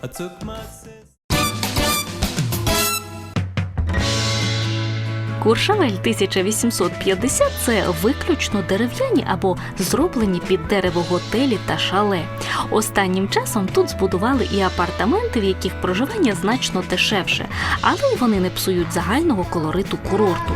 I took my Куршавель 1850 – це виключно дерев'яні або зроблені під дерево готелі та шале. Останнім часом тут збудували і апартаменти, в яких проживання значно дешевше, але й вони не псують загального колориту курорту.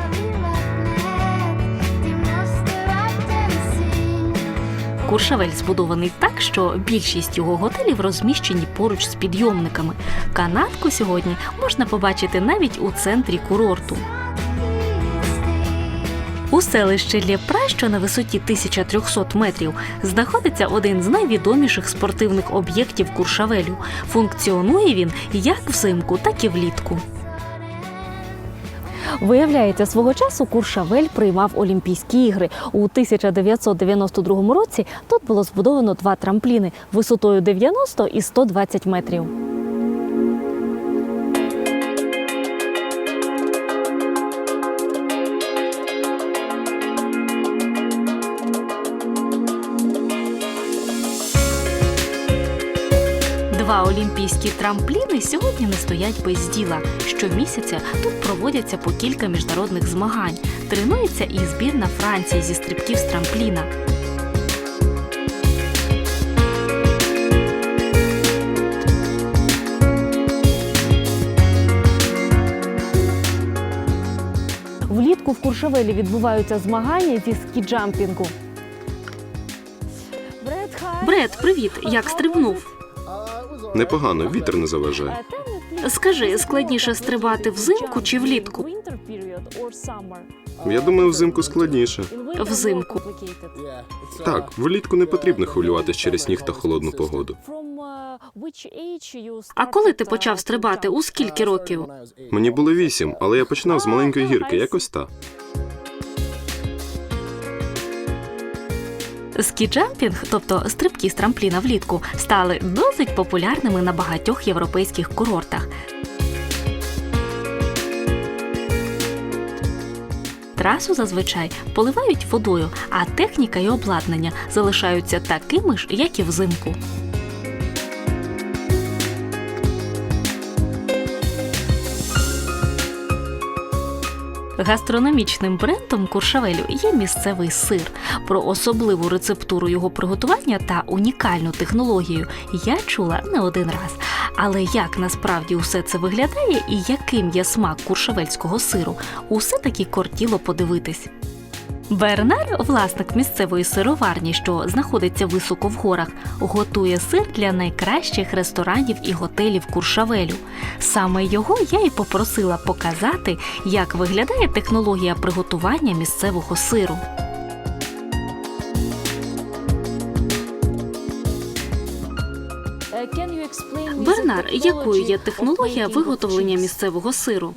Куршавель збудований так, що більшість його готелів розміщені поруч з підйомниками. Канатку сьогодні можна побачити навіть у центрі курорту. У селищі Лєпра, що на висоті 1300 метрів, знаходиться один з найвідоміших спортивних об'єктів Куршавелю. Функціонує він як взимку, так і влітку. Виявляється, свого часу Куршавель приймав Олімпійські ігри. У 1992 році тут було збудовано два трампліни висотою 90 і 120 метрів. Два олімпійські трампліни сьогодні не стоять без діла. Щомісяця тут проводяться по кілька міжнародних змагань. Тренується і збірна Франції зі стрибків з трампліна. Влітку в Куршавелі відбуваються змагання зі скіджампінгу. Бред, привіт! Як стрибнув? Непогано, вітер не заважає. Скажи, складніше стрибати взимку чи влітку? Я думаю, взимку складніше. Взимку. Так, влітку не потрібно хвилюватись через сніг та холодну погоду. А коли ти почав стрибати? У скільки років? Мені було вісім, але я починав з маленької гірки, якось та. Скіджампінг, тобто стрибки з трампліна влітку, стали досить популярними на багатьох європейських курортах. Трасу зазвичай поливають водою, а техніка і обладнання залишаються такими ж, як і взимку. Гастрономічним брендом Куршавелю є місцевий сир. Про особливу рецептуру його приготування та унікальну технологію я чула не один раз. Але як насправді усе це виглядає і яким є смак куршавельського сиру, усе таки кортіло подивитись. Бернар, власник місцевої сироварні, що знаходиться високо в горах, готує сир для найкращих ресторанів і готелів Куршавелю. Саме його я і попросила показати, як виглядає технологія приготування місцевого сиру. Бернар, якою є технологія виготовлення місцевого сиру?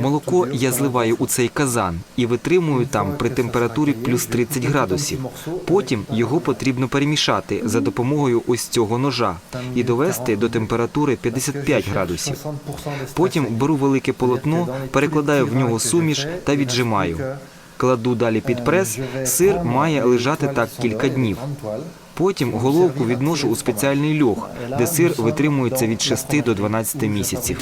Молоко я зливаю у цей казан і витримую там при температурі плюс 30 градусів. Потім його потрібно перемішати за допомогою ось цього ножа і довести до температури 55 градусів. Потім беру велике полотно, перекладаю в нього суміш та віджимаю. Кладу далі під прес. Сир має лежати так кілька днів. Потім головку відношу у спеціальний льох, де сир витримується від 6 до 12 місяців.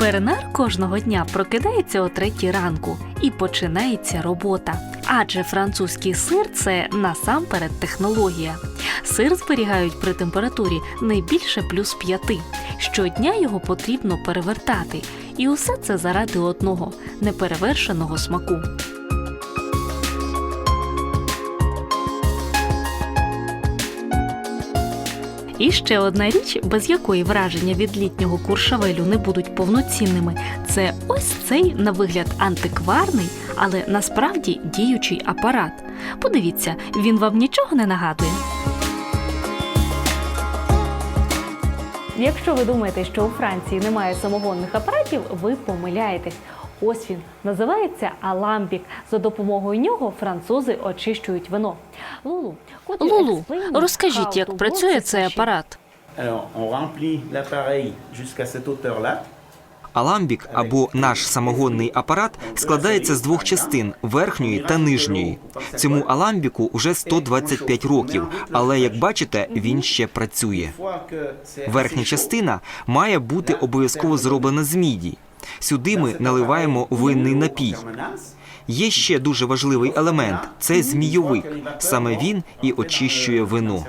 Бернар кожного дня прокидається о третій ранку і починається робота. Адже французький сир це насамперед технологія. Сир зберігають при температурі не більше плюс п'яти. Щодня його потрібно перевертати. І усе це заради одного неперевершеного смаку. І ще одна річ, без якої враження від літнього куршавелю не будуть повноцінними, це ось цей на вигляд антикварний, але насправді діючий апарат. Подивіться, він вам нічого не нагадує. Якщо ви думаєте, що у Франції немає самогонних апаратів, ви помиляєтесь. Ось він називається аламбік. За допомогою нього французи очищують вино. Лулу, Лулу, розкажіть, як працює цей апарат. Аламбік або наш самогонний апарат складається з двох частин верхньої та нижньої. Цьому аламбіку вже 125 років, але як бачите, він ще працює. Верхня частина має бути обов'язково зроблена з міді. Сюди ми наливаємо винний напій. Є ще дуже важливий елемент це змійовик. Саме він і очищує вино.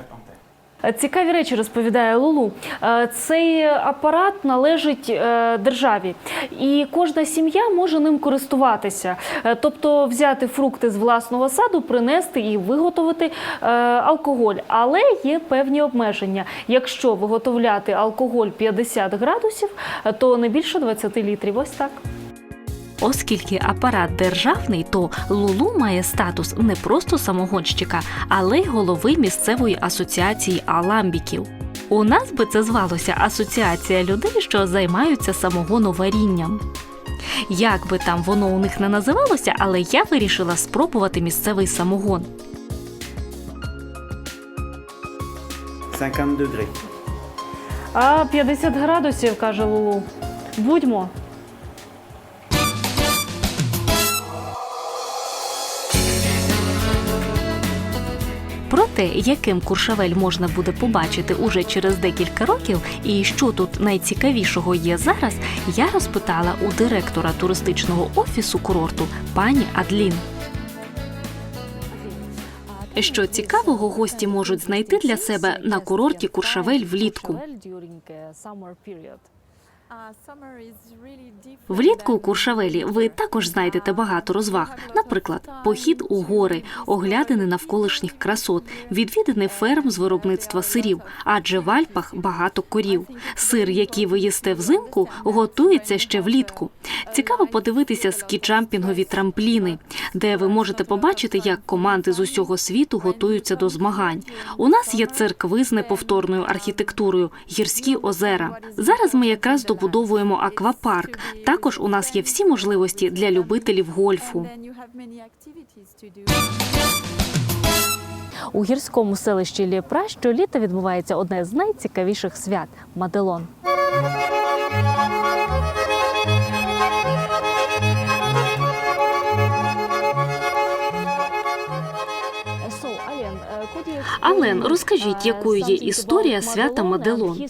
Цікаві речі розповідає Лулу. Е, Цей апарат належить е, державі, і кожна сім'я може ним користуватися. Е, Тобто взяти фрукти з власного саду, принести і виготовити е, алкоголь. Але є певні обмеження. Якщо виготовляти алкоголь 50 градусів, е, то не більше 20 літрів. Ось так. Оскільки апарат державний, то Лулу має статус не просто самогонщика, але й голови місцевої асоціації аламбіків. У нас би це звалося Асоціація людей, що займаються самогоноварінням. Як би там воно у них не називалося, але я вирішила спробувати місцевий самогон. 50 degrés. А 50 градусів, каже Лулу. Будьмо. Про те, яким Куршавель можна буде побачити уже через декілька років, і що тут найцікавішого є зараз, я розпитала у директора туристичного офісу курорту пані Адлін. Що цікавого гості можуть знайти для себе на курорті Куршавель влітку. Влітку у Куршавелі ви також знайдете багато розваг, наприклад, похід у гори, оглядини навколишніх красот, відвідини ферм з виробництва сирів, адже в Альпах багато корів. Сир, який ви їсте взимку, готується ще влітку. Цікаво подивитися скіджампінгові трампліни, де ви можете побачити, як команди з усього світу готуються до змагань. У нас є церкви з неповторною архітектурою, гірські озера. Зараз ми якраз добудовуємо аквапарк. Також у нас є всі можливості для любителів гольфу. У гірському селищі Лєпра щоліта відбувається одне з найцікавіших свят Маделон. Ален, розкажіть, якою є історія свята Маделон?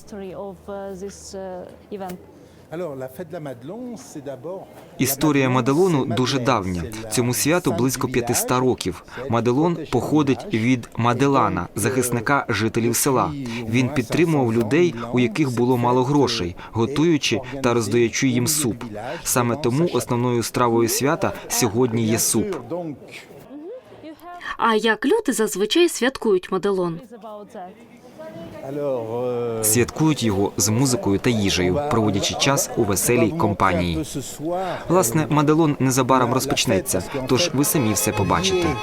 Історія Маделону дуже давня. Цьому святу близько 500 років. Маделон походить від Маделана, захисника жителів села. Він підтримував людей, у яких було мало грошей, готуючи та роздаючи їм суп. Саме тому основною стравою свята сьогодні є суп. А як люди зазвичай святкують Маделон? euh, Святкують його з музикою та їжею, проводячи час у веселій компанії. Власне, Маделон незабаром розпочнеться, тож ви самі все побачите.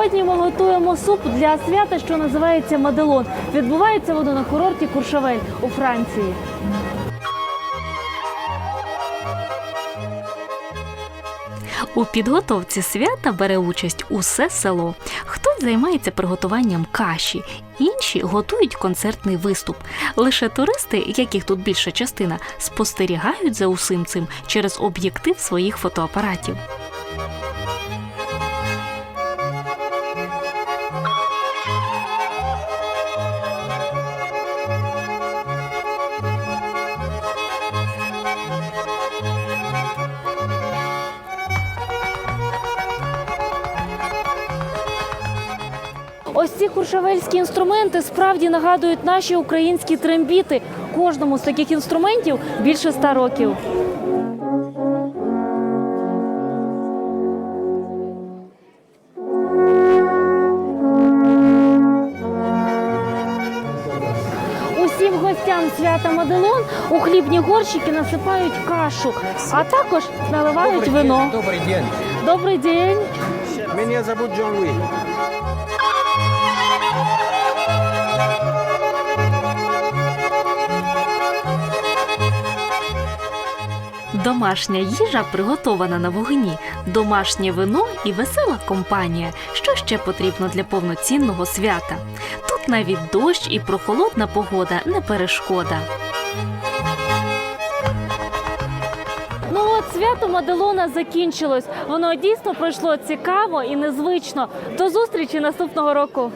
Сьогодні ми готуємо суп для свята, що називається Маделон. Відбувається воно на курорті Куршавель у Франції. У підготовці свята бере участь усе село. Хтось займається приготуванням каші, інші готують концертний виступ. Лише туристи, яких тут більша частина, спостерігають за усім цим через об'єктив своїх фотоапаратів. Ось ці куршавельські інструменти справді нагадують наші українські трембіти. Кожному з таких інструментів більше ста років. Усім гостям свята Маделон у хлібні горщики насипають кашу, а також наливають вино. Добрий день. Добрий день. Мене зовут Джон Луї. Домашня їжа приготована на вогні, домашнє вино і весела компанія. Що ще потрібно для повноцінного свята? Тут навіть дощ і прохолодна погода не перешкода. Ну от свято Маделона закінчилось. Воно дійсно пройшло цікаво і незвично. До зустрічі наступного року.